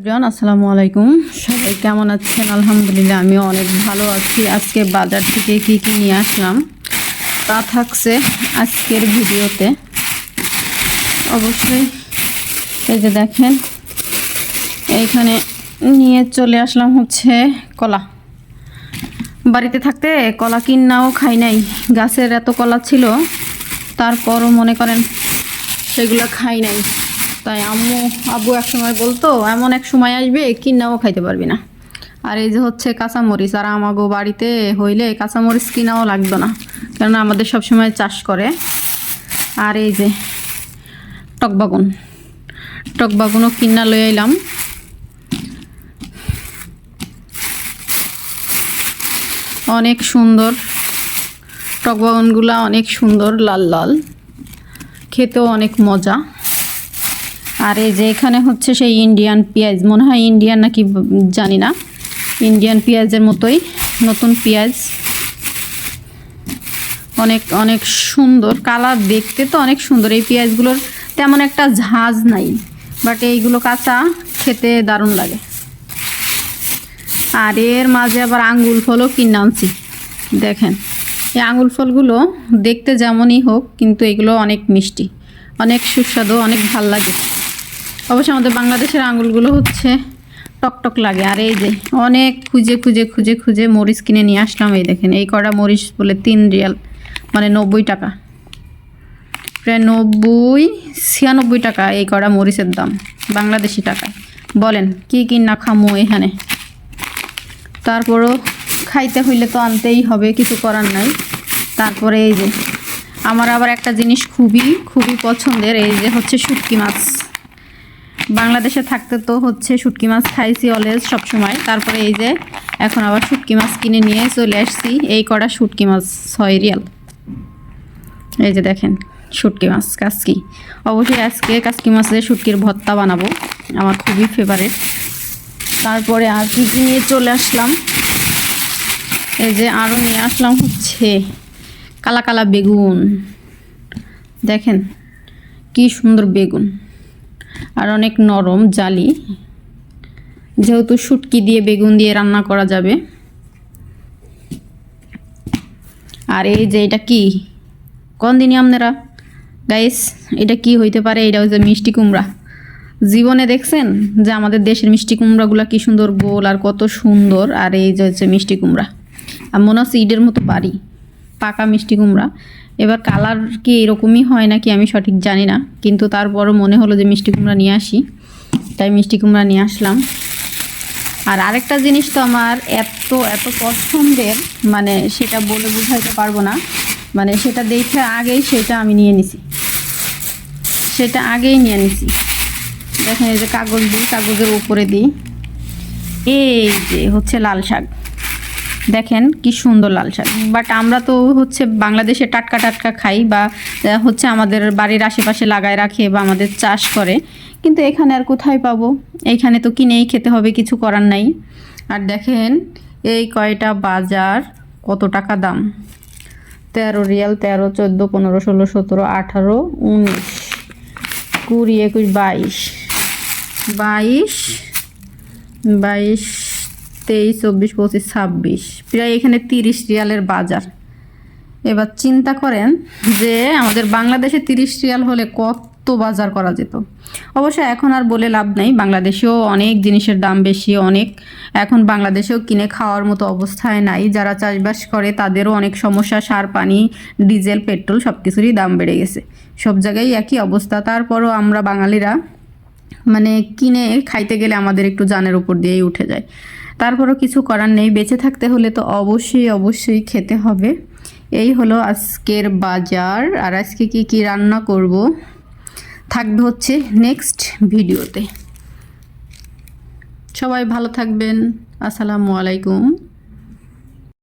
Everyone, আসসালামু আলাইকুম। সবাই কেমন আছেন? আলহামদুলিল্লাহ আমি অনেক ভালো আছি। আজকে বাজার থেকে কি কি নিয়ে আসলাম তা থাকছে আজকের ভিডিওতে। অবশ্যই এই যে দেখেন এইখানে নিয়ে চলে আসলাম হচ্ছে কলা। বাড়িতে থাকতে কলা কিনাও খাই নাই। গাছের এত কলা ছিল, তারপরও মনে করেন সেগুলো খাই নাই। তাই আম্মু, আব্বু এক সময় বলতো, এমন এক সময় আসবে কিনাও খাইতে পারবি না। আর এই যে হচ্ছে কাঁচামরিচ, আর আমাগো বাড়িতে হইলে কাঁচামরিচ কিনাও লাগতো না, কেননা আমাদের সব সময় চাষ করে। আর এই যে টকবাগুন টকবাগুনও কিনা লই আইলাম। অনেক সুন্দর টকবাগানগুলো অনেক সুন্দর, লাল লাল, খেতেও অনেক মজা। আর এই যে এখানে হচ্ছে সেই ইন্ডিয়ান পেঁয়াজ, মনে হয় ইন্ডিয়ান নাকি জানি না। ইন্ডিয়ান পেঁয়াজের মতোই, নতুন পেঁয়াজ। অনেক অনেক সুন্দর, কালার দেখতে তো অনেক সুন্দর। এই পেঁয়াজগুলোর তেমন একটা ঝাঁজ নাই বাট এইগুলো কাঁচা, খেতে দারুণ লাগে। আর এর মাঝে আবার আঙ্গুল ফলও কিনে আনছি, দেখেন। এই আঙ্গুল ফলগুলো দেখতে যেমনই হোক, কিন্তু এগুলো অনেক মিষ্টি, অনেক সুস্বাদু, অনেক ভালো লাগে। অবশ্য আমাদের বাংলাদেশের আঙুলগুলো হচ্ছে টকটক লাগে। আর এই যে অনেক খুঁজে খুঁজে খুঁজে খুঁজে মরিচ কিনে নিয়ে আসলাম, এই দেখেন, এই কটা মরিচ বলে তিন রিয়াল মানে নব্বই টাকা। প্রায় নব্বই, ছিয়ানব্বই টাকা এই কড়া মরিচের দাম, বাংলাদেশি টাকায় বলেন, কি কি না খামো এখানে? তারপরও খাইতে হইলে তো আনতেই হবে, কিছু করার নাই। তারপরে এই যে, আমার আবার একটা জিনিস খুবই খুবই পছন্দের, এই যে হচ্ছে শুটকি মাছ। বাংলাদেশে থাকতে তো হচ্ছে শুটকি মাছ খাইছি অলওয়েজ সবসময়। তারপরে এই যে এখন আবার শুটকি মাছ কিনে নিয়ে চলে আসছি। এই কটা শুটকি মাছ, ছয় রিয়াল। এই যে দেখেন, শুটকি মাছ, কাসকি। অবশ্যই আজকে কাসকি মাছের শুটকির ভর্তা বানাবো। আমার খুবই ফেভারিট তারপরে আর কি কি নিয়ে চলে আসলাম? এই যে আরও নিয়ে আসলাম হচ্ছে কালা কালা বেগুন। দেখেন, কি সুন্দর বেগুন। আর অনেক নরম, জালি। যেহেতু শুটকি দিয়ে বেগুন দিয়ে রান্না করা যাবে। আর এই যে এটা কি? কোন দিনই আপনারা? গাইস এটা কি হইতে পারে? এটা হচ্ছে মিষ্টি কুমড়া। জীবনে দেখছেন যে আমাদের দেশের মিষ্টি কুমড়াগুলো কি সুন্দর গোল আর কত সুন্দর। আর এই যে হচ্ছে মিষ্টি কুমড়া। আর মনে হচ্ছে ইটের মতো পারি পাকা মিষ্টি কুমড়া। এবার কালার কি এরকমই হয় নাকি আমি সঠিক জানি না। কিন্তু তারপরও মনে হলো যে মিষ্টি কুমড়া নিয়ে আসি। তাই মিষ্টি কুমড়া নিয়ে আসলাম। আর আরেকটা জিনিস তো আমার এত এত পছন্দের মানে সেটা বলে বুঝাইতে পারব না। মানে সেটা দেখে আগেই সেটা আমি নিয়ে নিছি। সেটা আগেই নিয়ে নিছি। দেখেন এই যে কাগজ দিই, কাগজের উপরে দিই। এই যে হচ্ছে লাল শাক। দেখেন কি সুন্দর লাল শাক। বাট আমরা তো হচ্ছে বাংলাদেশে টাটকা টাটকা খাই বা হচ্ছে আমাদের বাড়ির আশেপাশে লাগায় রাখে বা আমাদের চাষ করে। কিন্তু এখানে আর কোথায় পাবো? এইখানে তো কিনেই খেতে হবে, কিছু করার নাই। আর দেখেন এই কয়টা বাজার, কত টাকা দাম? তেরো রিয়াল, তেরো, চোদ্দ, পনেরো, ষোলো, সতেরো, আঠারো, উনিশ, কুড়ি, একুশ, বাইশ। বাইশ বাইশ তেইশ, চব্বিশ, পঁচিশ, ছাব্বিশ। প্রায় এখানে তিরিশ রিয়ালের বাজার। এবার চিন্তা করেন যে আমাদের বাংলাদেশে তিরিশ রিয়াল হলে কত বাজার করা যেত। অবশ্য এখন আর বলে লাভ নেই। বাংলাদেশেও অনেক জিনিসের দাম বেশি, অনেক এখন বাংলাদেশেও কিনে খাওয়ার মতো অবস্থায় নাই। যারা চাষবাস করে তাদেরও অনেক সমস্যা, সার, পানি, ডিজেল, পেট্রোল সব কিছুরই দাম বেড়ে গেছে। সব জায়গায় একই অবস্থা। তারপরও আমরা বাঙালিরা মানে কিনে খাইতে গেলে আমাদের একটু জানের উপর দিয়েই উঠে যায়। তারপরও কিছু করার নেই। বেঁচে থাকতে হলে তো অবশ্যই অবশ্যই খেতে হবে। এই হলো আজকের বাজার। আর আজকে কি কি রান্না করব? থাকবে হচ্ছে নেক্সট ভিডিওতে সবাই ভালো থাকবেন। আসসালামু আলাইকুম।